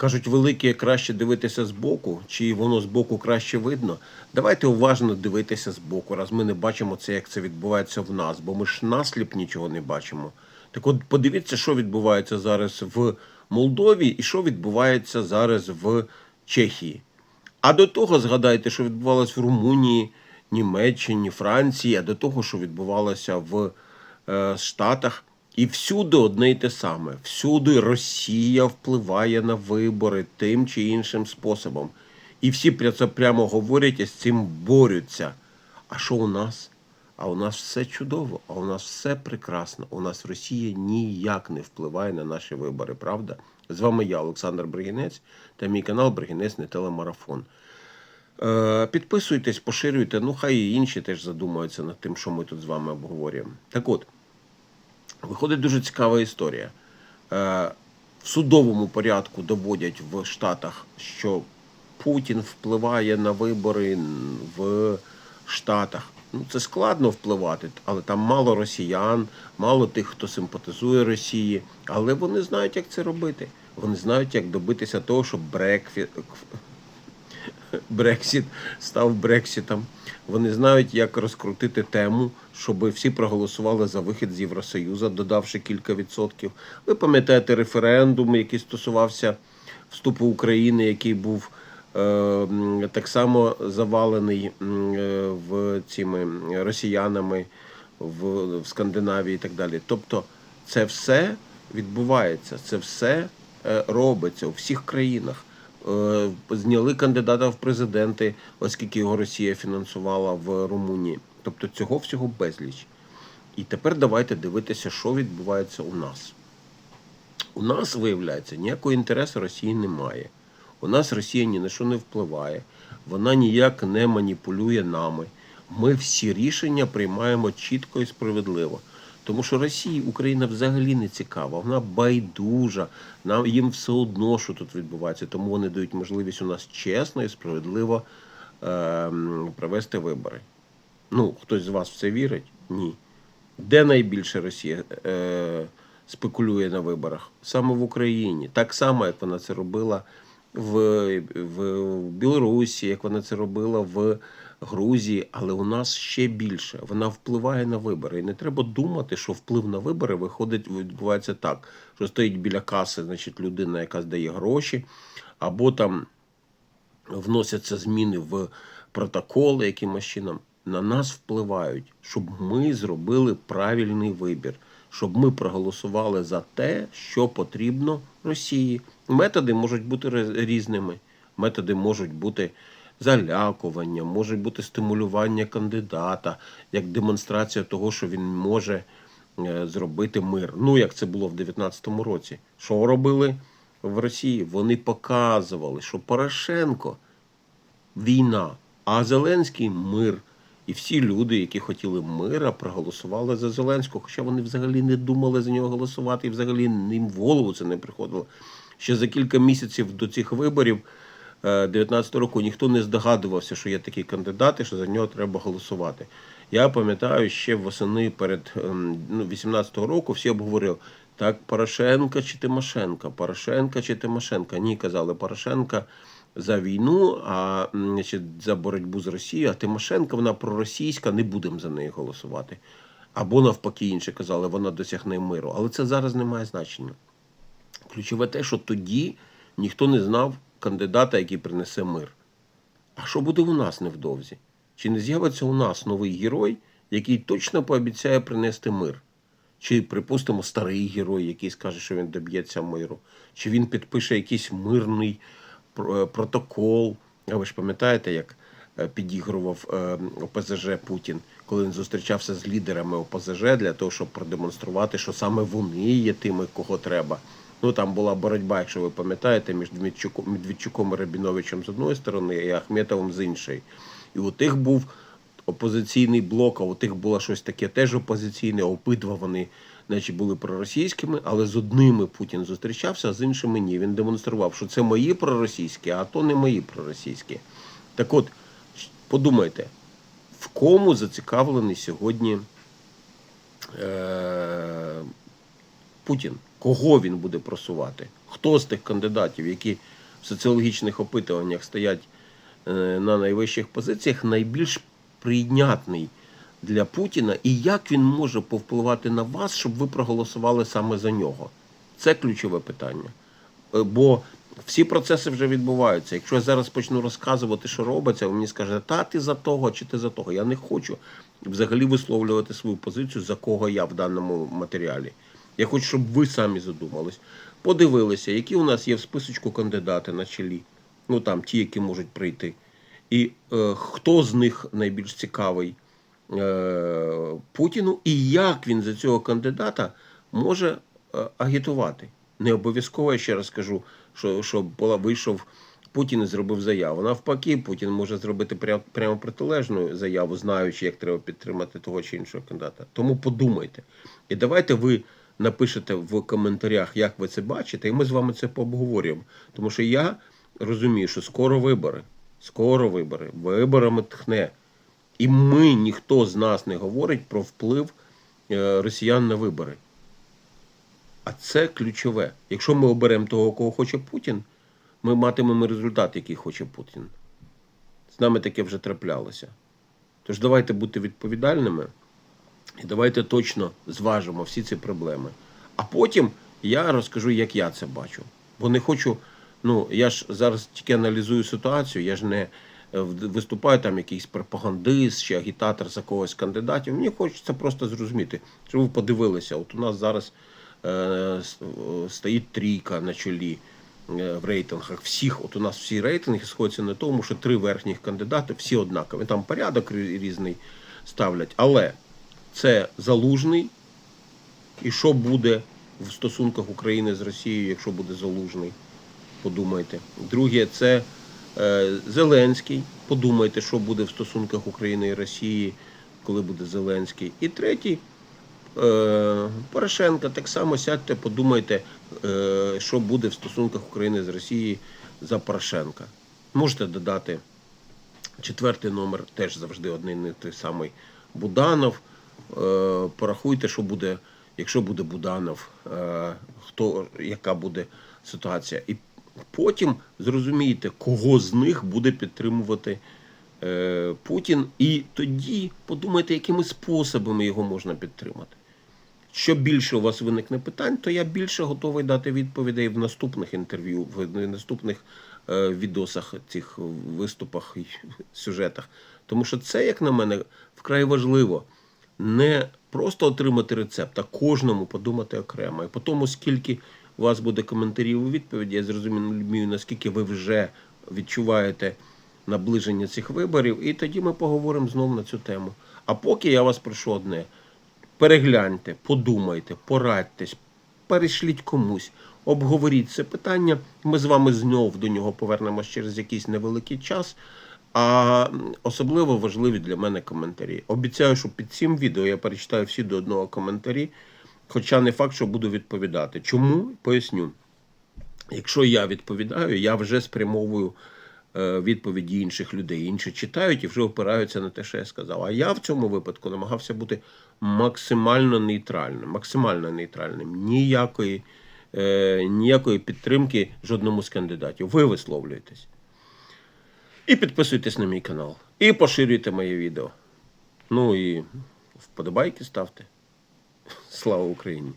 Кажуть, велике краще дивитися збоку, чи воно збоку краще видно. Давайте уважно дивитися збоку, раз ми не бачимо це, як це відбувається в нас, бо ми ж насліп нічого не бачимо. Так от подивіться, що відбувається зараз в Молдові і що відбувається зараз в Чехії. А до того згадайте, що відбувалося в Румунії, Німеччині, Франції, а до того, що відбувалося в е, Штатах. І всюди одне й те саме. Всюди Росія впливає на вибори тим чи іншим способом. І всі про це прямо говорять і з цим борються. А що у нас? А у нас все чудово, а у нас все прекрасно. У нас Росія ніяк не впливає на наші вибори, правда? З вами я, Олександр Бригінець, та мій канал Бригінець не телемарафон. Е, Підписуйтесь, поширюйте, ну хай і інші теж задумаються над тим, що ми тут з вами обговорюємо. Так от, виходить дуже цікава історія. Е, В судовому порядку доводять в Штатах, що Путін впливає на вибори в Штатах. Ну, це складно впливати, але там мало росіян, мало тих, хто симпатизує Росії. Але вони знають, як це робити. Вони знають, як добитися того, щоб Брекфі... Брексіт став Брексітом. Вони знають, як розкрутити тему, щоб всі проголосували за вихід з Євросоюзу, додавши кілька відсотків. Ви пам'ятаєте референдум, який стосувався вступу України, який був е, так само завалений е, в цими росіянами в, в Скандинавії і так далі. Тобто, це все відбувається, це все е, робиться у всіх країнах. Е, Зняли кандидата в президенти, оскільки його Росія фінансувала в Румунії. Тобто цього всього безліч. І тепер давайте дивитися, що відбувається у нас. У нас, виявляється, ніякого інтересу Росії немає. У нас Росія ні на що не впливає, вона ніяк не маніпулює нами. Ми всі рішення приймаємо чітко і справедливо. Тому що Росії Україна взагалі не цікава, вона байдужа, нам їм все одно, що тут відбувається. Тому вони дають можливість у нас чесно і справедливо е, провести вибори. Ну, хтось з вас в це вірить? Ні. Де найбільше Росія е, спекулює на виборах? Саме в Україні. Так само, як вона це робила в, в Білорусі, як вона це робила в Грузії, але у нас ще більше. Вона впливає на вибори. І не треба думати, що вплив на вибори виходить, відбувається так, що стоїть біля каси, значить, людина, яка здає гроші, або там вносяться зміни в протоколи якимось чином. На нас впливають, щоб ми зробили правильний вибір, щоб ми проголосували за те, що потрібно Росії. Методи можуть бути різними. Методи можуть бути залякування, може бути стимулювання кандидата, як демонстрація того, що він може е, зробити мир. Ну, як це було в 19-му році. Що робили в Росії? Вони показували, що Порошенко війна, а Зеленський мир. І всі люди, які хотіли мира, проголосували за Зеленського, хоча вони взагалі не думали за нього голосувати, і взагалі їм в голову це не приходило. Ще за кілька місяців до цих виборів 19 року ніхто не здогадувався, що є такі кандидати, що за нього треба голосувати. Я пам'ятаю, ще восени перед ем, ну, 18-го року всі обговорили, так, Порошенка чи Тимошенка, Порошенка чи Тимошенка. Ні, казали Порошенка за війну, а значить, за боротьбу з Росією, а Тимошенка вона проросійська, не будемо за неї голосувати. Або навпаки, інші казали, вона досягне миру. Але це зараз не має значення. Ключове те, що тоді ніхто не знав кандидата, який принесе мир. А що буде у нас невдовзі? Чи не з'явиться у нас новий герой, який точно пообіцяє принести мир? Чи, припустимо, старий герой, який скаже, що він доб'ється миру? Чи він підпише якийсь мирний протокол? А ви ж пам'ятаєте, як е, підігрував е, ОПЗЖ Путін, коли він зустрічався з лідерами ОПЗЖ для того, щоб продемонструвати, що саме вони є тими, кого треба. Ну там була боротьба, якщо ви пам'ятаєте, між Медведчуком і Рабіновичем з одної сторони, і Ахметовим з іншої. І у тих був опозиційний блок, а у тих було щось таке теж опозиційне. Обидва вони, значить, були проросійськими, але з одними Путін зустрічався, а з іншими ні. Він демонстрував, що це мої проросійські, а то не мої проросійські. Так от, подумайте, в кому зацікавлений сьогодні е- Путін. Кого він буде просувати? Хто з тих кандидатів, які в соціологічних опитуваннях стоять е, на найвищих позиціях, найбільш прийнятний для Путіна, і як він може повпливати на вас, щоб ви проголосували саме за нього? Це ключове питання. Е, Бо всі процеси вже відбуваються. Якщо я зараз почну розказувати, що робиться, ви мені скажете, та ти за того чи ти за того. Я не хочу взагалі висловлювати свою позицію, за кого я в даному матеріалі. Я хочу, щоб ви самі задумались, подивилися, які у нас є в списочку кандидати на чолі, ну там ті, які можуть прийти, і е, хто з них найбільш цікавий Путіну, і як він за цього кандидата може е, агітувати. Не обов'язково, я ще раз кажу, що, що була, вийшов Путін і зробив заяву. Навпаки, Путін може зробити прямо, прямо протилежну заяву, знаючи, як треба підтримати того чи іншого кандидата. Тому подумайте. І давайте ви напишете в коментарях, як ви це бачите, і ми з вами це пообговорюємо. Тому що я розумію, що скоро вибори. Скоро вибори. Виборами тхне. І ми, ніхто з нас не говорить про вплив е, росіян на вибори. А це ключове. Якщо ми оберемо того, кого хоче Путін, ми матимемо результат, який хоче Путін. З нами таке вже траплялося. Тож давайте бути відповідальними і давайте точно зважимо всі ці проблеми. А потім я розкажу, як я це бачу. Бо не хочу. Ну, я ж зараз тільки аналізую ситуацію, я ж не е, в- виступаю там якийсь пропагандист чи агітатор за когось кандидатів. Мені хочеться просто зрозуміти, щоб ви подивилися. От у нас зараз е, стоїть трійка на чолі е, в рейтингах. Всіх, от у нас всі рейтинги сходяться на тому, що три верхніх кандидати всі однакові. Там порядок різний ставлять. Але це залужний. І що буде в стосунках України з Росією, якщо буде залужний? Подумайте. Друге, це е, Зеленський. Подумайте, що буде в стосунках України і Росії, коли буде Зеленський. І третій е, Порошенко. Так само сядьте, подумайте, е, що буде в стосунках України з Росією за Порошенка. Можете додати четвертий номер, теж завжди один і той самий Буданов. Е, порахуйте, що буде, якщо буде Буданов, е, хто, яка буде ситуація. І потім зрозумієте, кого з них буде підтримувати е, Путін, і тоді подумайте, якими способами його можна підтримати. Що більше у вас виникне питань, то я більше готовий дати відповідей в наступних інтерв'ю, в наступних е, відосах, цих виступах і сюжетах. Тому що це, як на мене, вкрай важливо. Не просто отримати рецепт, а кожному подумати окремо. І по тому, скільки у вас буде коментарів у відповіді, я зрозумію, наскільки ви вже відчуваєте наближення цих виборів, і тоді ми поговоримо знову на цю тему. А поки я вас прошу одне: перегляньте, подумайте, порадьтесь, перешліть комусь, обговоріть це питання. Ми з вами знов до нього повернемось через якийсь невеликий час. А особливо важливі для мене коментарі. Обіцяю, що під цим відео я перечитаю всі до одного коментарі, хоча не факт, що буду відповідати. Чому? Поясню. Якщо я відповідаю, я вже спрямовую е, відповіді інших людей. Інші читають і вже опираються на те, що я сказав. А я в цьому випадку намагався бути максимально нейтральним. Максимально нейтральним. Ніякої, е, ніякої підтримки жодному з кандидатів. Ви висловлюєтесь. І підписуйтесь на мій канал. І поширюйте моє відео. Ну і вподобайки ставте. Слава Україні!